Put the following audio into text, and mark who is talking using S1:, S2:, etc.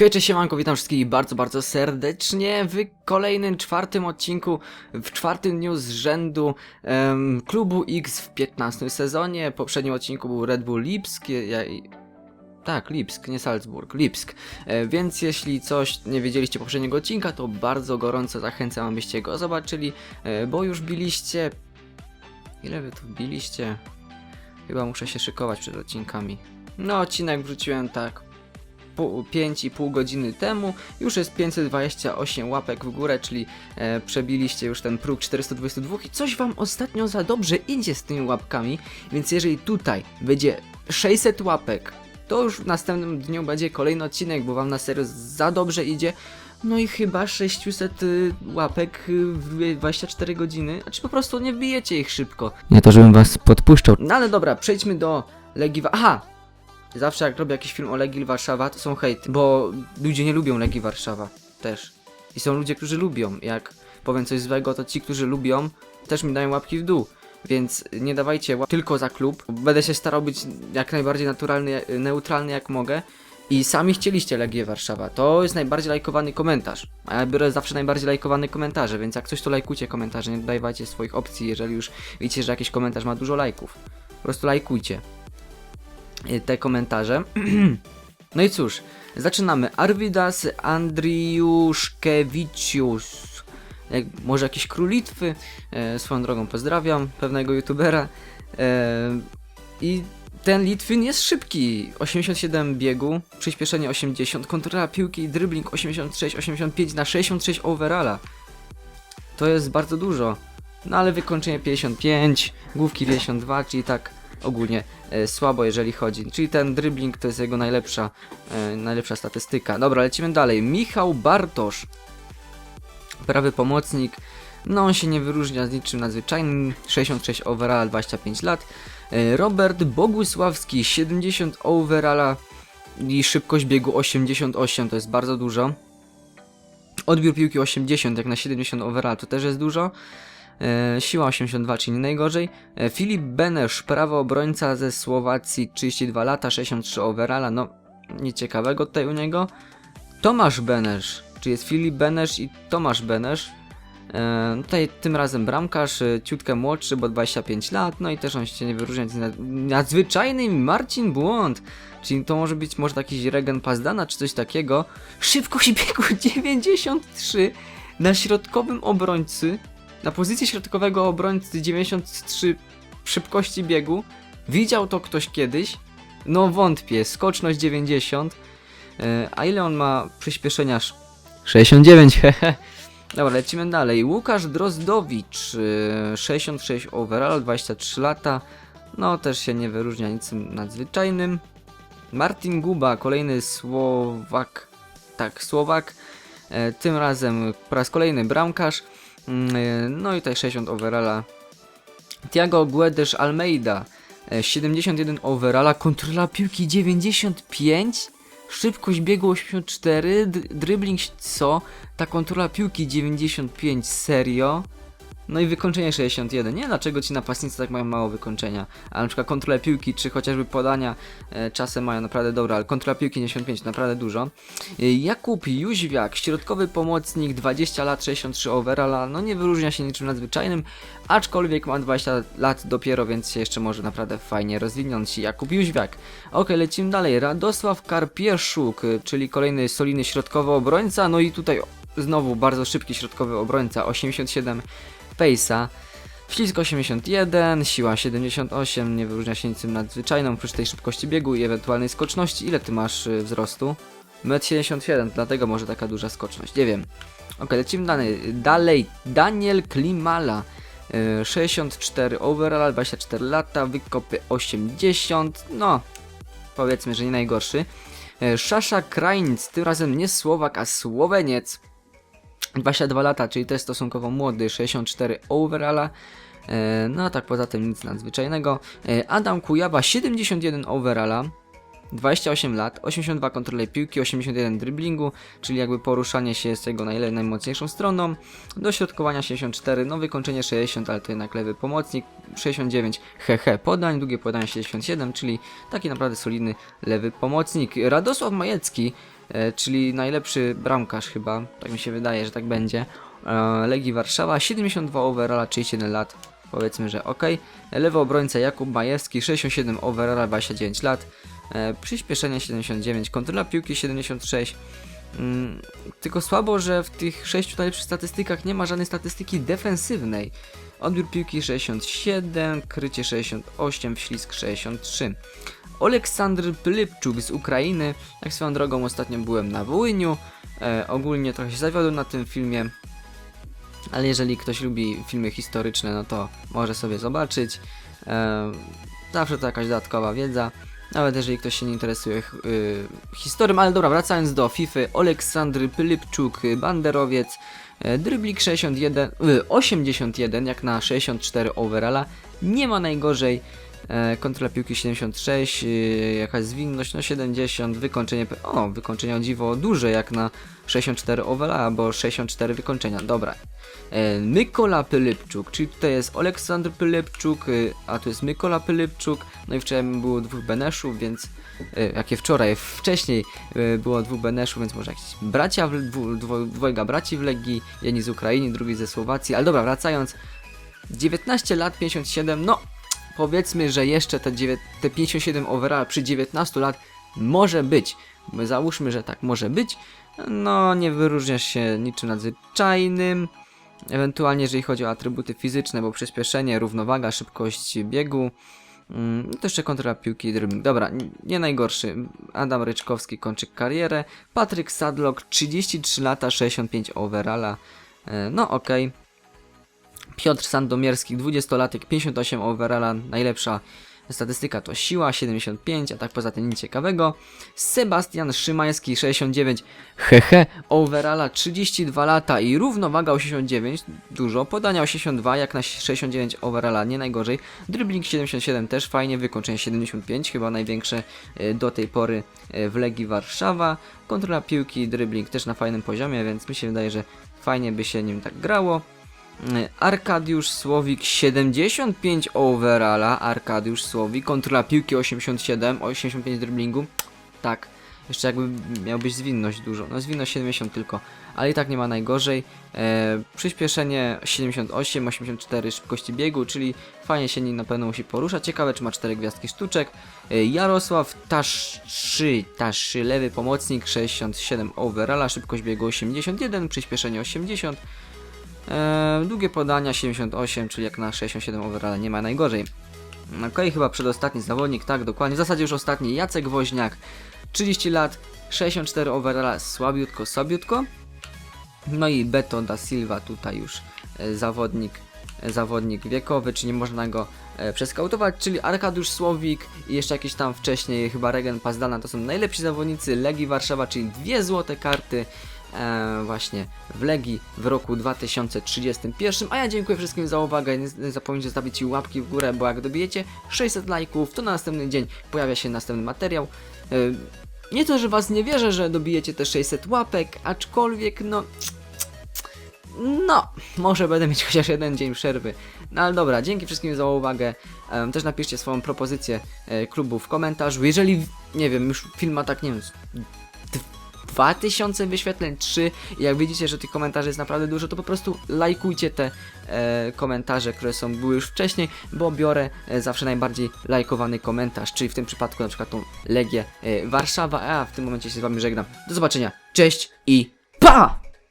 S1: Hej, cześć, siemanko, witam wszystkich bardzo, bardzo serdecznie w kolejnym, czwartym odcinku, w czwartym dniu z rzędu em, Klubu X w 15 sezonie. W poprzednim odcinku był Red Bull Lipsk, ja, tak, Lipsk, nie Salzburg, Lipsk. E, więc jeśli coś nie wiedzieliście poprzedniego odcinka, to bardzo gorąco zachęcam, abyście go zobaczyli, e, bo już biliście... Ile wy tu biliście? Chyba muszę się szykować przed odcinkami. No, odcinek wrzuciłem tak 5,5 godziny temu. Już jest 528 łapek w górę, czyli e, przebiliście już ten próg 422 i coś wam ostatnio za dobrze idzie z tymi łapkami, więc jeżeli tutaj będzie 600 łapek, to już w następnym dniu będzie kolejny odcinek, bo wam na serio za dobrze idzie. No i chyba 600 y, łapek w 24 godziny, a czy po prostu nie wbijecie ich szybko. Nie to, żebym was podpuszczał. No ale dobra, przejdźmy do Legii... Aha! Zawsze jak robię jakiś film o Legii Warszawa, to są hejty, bo ludzie nie lubią Legii Warszawa też. I są ludzie, którzy lubią. Jak powiem coś złego, to ci, którzy lubią, też mi dają łapki w dół. Więc nie dawajcie łap tylko za klub. Będę się starał być jak najbardziej naturalny, neutralny jak mogę. I sami chcieliście Legię Warszawa. To jest najbardziej lajkowany komentarz. A ja biorę zawsze najbardziej lajkowane komentarze, więc jak coś to lajkujcie komentarze, nie dodawajcie swoich opcji, jeżeli już widzicie, że jakiś komentarz ma dużo lajków. Po prostu lajkujcie te komentarze. No i cóż, zaczynamy. Arvidas Andriuszkiewiczius. Jak, może jakiś król Litwy. E, swoją drogą pozdrawiam pewnego youtubera. E, I ten Litwin jest szybki. 87 biegu, przyspieszenie 80, kontrola piłki i dribbling 86, 85 na 66 overalla. To jest bardzo dużo. No ale wykończenie 55, główki 52, czyli tak ogólnie e, słabo jeżeli chodzi. Czyli ten dribbling to jest jego najlepsza, e, najlepsza statystyka. Dobra, lecimy dalej. Michał Bartosz. Prawy pomocnik. No on się nie wyróżnia z niczym nadzwyczajnym. 66 overall, 25 lat. E, Robert Bogusławski, 70 overalla i szybkość biegu 88, to jest bardzo dużo. Odbiór piłki 80, jak na 70 overall, to też jest dużo. E, siła 82, czyli najgorzej. E, Filip Benesz, prawo obrońca ze Słowacji, 32 lata, 63 overalla, no nic ciekawego tutaj u niego. Tomasz Benesz, czy jest Filip Benesz i Tomasz Benesz. E, tutaj tym razem bramkarz, ciutkę młodszy, bo 25 lat, no i też on się nie wyróżnia. Nadzwyczajny Marcin Błąd, czyli to może być może jakiś regen Pazdana, czy coś takiego. Szybkość biegu 93 na środkowym obrońcy, na pozycji środkowego obrońcy 93 szybkości biegu. Widział to ktoś kiedyś? No wątpię, skoczność 90. E, a ile on ma przyspieszenia? Sz- 69, hehe. Dobra, lecimy dalej. Łukasz Drozdowicz, y, 66 overall, 23 lata. No, też się nie wyróżnia niczym nadzwyczajnym. Martin Guba, kolejny Słowak. Tak, Słowak. E, tym razem po raz kolejny bramkarz. Mm, e, No i tutaj 60 overalla. Tiago Guedes Almeida, e, 71 overalla, kontrola piłki 95, szybkość biegu 84, d- dribbling co? Ta kontrola piłki 95, serio? No i wykończenie 61. Nie dlaczego ci napastnicy tak mają mało wykończenia. A na przykład piłki, czy chociażby podania e, czasem mają naprawdę dobre, ale kontrola piłki 95 naprawdę dużo. E, Jakub Jóźwiak, środkowy pomocnik, 20 lat, 63 overalla, no nie wyróżnia się niczym nadzwyczajnym, aczkolwiek ma 20 lat dopiero, więc się jeszcze może naprawdę fajnie rozwinąć Jakub Jóźwiak. Ok, lecimy dalej. Radosław Karpieszuk, y, czyli kolejny solidny środkowy obrońca, no i tutaj znowu bardzo szybki środkowy obrońca, 87 pace'a. Ślizg 81, siła 78, nie wyróżnia się niczym nadzwyczajną, oprócz tej szybkości biegu i ewentualnej skoczności. Ile ty masz y, wzrostu? 1,77 m, dlatego może taka duża skoczność, nie wiem. Ok, lecimy dalej. dalej. Daniel Klimala, y, 64 overall, 24 lata, wykopy 80, no powiedzmy, że nie najgorszy. E, Szasza Krainc, tym razem nie Słowak, a Słoweniec. 22 lata, czyli też stosunkowo młody, 64 overalla. E, No a tak poza tym nic nadzwyczajnego. E, Adam Kujawa 71 overalla. 28 lat, 82 kontrole piłki, 81 driblingu, czyli jakby poruszanie się jest jego najle- najmocniejszą stroną. Dośrodkowania 64, no wykończenie 60, ale to jednak lewy pomocnik. 69 hehe podań, długie podanie 67, czyli taki naprawdę solidny lewy pomocnik. Radosław Majecki czyli najlepszy bramkarz chyba, tak mi się wydaje, że tak będzie. E, Legii Warszawa, 72 overalla, 31 lat, powiedzmy, że ok. Lewy obrońca Jakub Majewski, 67 overalla, 29 lat. E, przyspieszenie 79, kontrola piłki 76. Mm, tylko słabo, że w tych sześciu najlepszych statystykach nie ma żadnej statystyki defensywnej. Odbiór piłki 67, krycie 68, wślizg 63. Oleksandr Pylipczuk z Ukrainy. Jak swoją drogą ostatnio byłem na Wołyniu. E, ogólnie trochę się zawiodłem na tym filmie. Ale jeżeli ktoś lubi filmy historyczne, no to może sobie zobaczyć. E, zawsze to jakaś dodatkowa wiedza. Nawet jeżeli ktoś się nie interesuje ch- y, historią, ale dobra, wracając do FIFA, Oleksandr Pylipczuk, banderowiec, dryblik 61, y, 81, jak na 64 overalla, nie ma najgorzej, kontrola piłki 76, y, jakaś zwinność, no 70, wykończenie, o, wykończenie o dziwo duże, jak na 64 overalla, bo 64 wykończenia, dobra. E, Mykola Pylypczuk, czyli tutaj jest Oleksandr Pylypczuk, y, a tu jest Mykola Pylypczuk, no i wczoraj było dwóch Beneszów, więc y, jakie wczoraj, wcześniej było dwóch Beneszów, więc może jakieś bracia, dwojga braci w Legii, jedni z Ukrainy, drugi ze Słowacji, ale dobra, wracając, 19 lat, 57, no powiedzmy, że jeszcze te, te 57 overall przy 19 lat może być, My załóżmy, że tak może być, no nie wyróżniasz się niczym nadzwyczajnym, Ewentualnie jeżeli chodzi o atrybuty fizyczne, bo przyspieszenie, równowaga, szybkość biegu, mm, no to jeszcze kontrola piłki i dribbling. Dobra, nie najgorszy. Adam Ryczkowski kończy karierę. Patryk Sadlock, 33 lata, 65 overalla. E, No okej. Piotr Sandomierski, 20-latek, 58 overalla, najlepsza statystyka to siła, 75, a tak poza tym nic ciekawego. Sebastian Szymański, 69, hehe, overalla 32 lata i równowaga 89, dużo, podania 82, jak na 69 overalla, nie najgorzej. Dribbling 77 też fajnie, wykończenie 75, chyba największe e, do tej pory e, w Legii Warszawa. Kontrola piłki, dribbling też na fajnym poziomie, więc mi się wydaje, że fajnie by się nim tak grało. Arkadiusz Słowik 75 overalla, Arkadiusz Słowik, kontrola piłki 87, 85 driblingu, tak, jeszcze jakby miał być zwinność dużo, no zwinność 70 tylko, ale i tak nie ma najgorzej, e, przyspieszenie 78, 84 szybkości biegu, czyli fajnie się nim na pewno musi poruszać, ciekawe czy ma 4 gwiazdki sztuczek, e, Jarosław Taszczy, Taszczy, lewy pomocnik 67 overalla, szybkość biegu 81, przyspieszenie 80, Eee, długie podania 78, czyli jak na 67 overalla nie ma najgorzej. Okej, chyba przedostatni zawodnik, tak dokładnie. W zasadzie już ostatni Jacek Woźniak, 30 lat, 64 overalla, słabiutko, słabiutko. No i Beto da Silva tutaj już e, zawodnik, e, zawodnik wiekowy, czy nie można go e, przeskautować, czyli Arkadiusz Słowik i jeszcze jakiś tam wcześniej chyba Regen Pazdana, to są najlepsi zawodnicy Legii Warszawa, czyli dwie złote karty e, właśnie w Legii w roku 2031. A ja dziękuję wszystkim za uwagę. Nie zapomnijcie zostawić łapki w górę, bo jak dobijecie 600 lajków, to na następny dzień pojawia się następny materiał. E, nie to, że was nie wierzę, że dobijecie te 600 łapek, aczkolwiek no... No, może będę mieć chociaż jeden dzień przerwy. No ale dobra, dzięki wszystkim za uwagę. Em, też napiszcie swoją propozycję e, klubu w komentarzu. Jeżeli, nie wiem, już film ma tak, nie wiem, 2000 wyświetleń, 3 i jak widzicie, że tych komentarzy jest naprawdę dużo, to po prostu lajkujcie te e, komentarze, które są były już wcześniej, bo biorę e, zawsze najbardziej lajkowany komentarz, czyli w tym przypadku na przykład tą Legię e, Warszawa, a w tym momencie się z wami żegnam. Do zobaczenia, cześć i PA!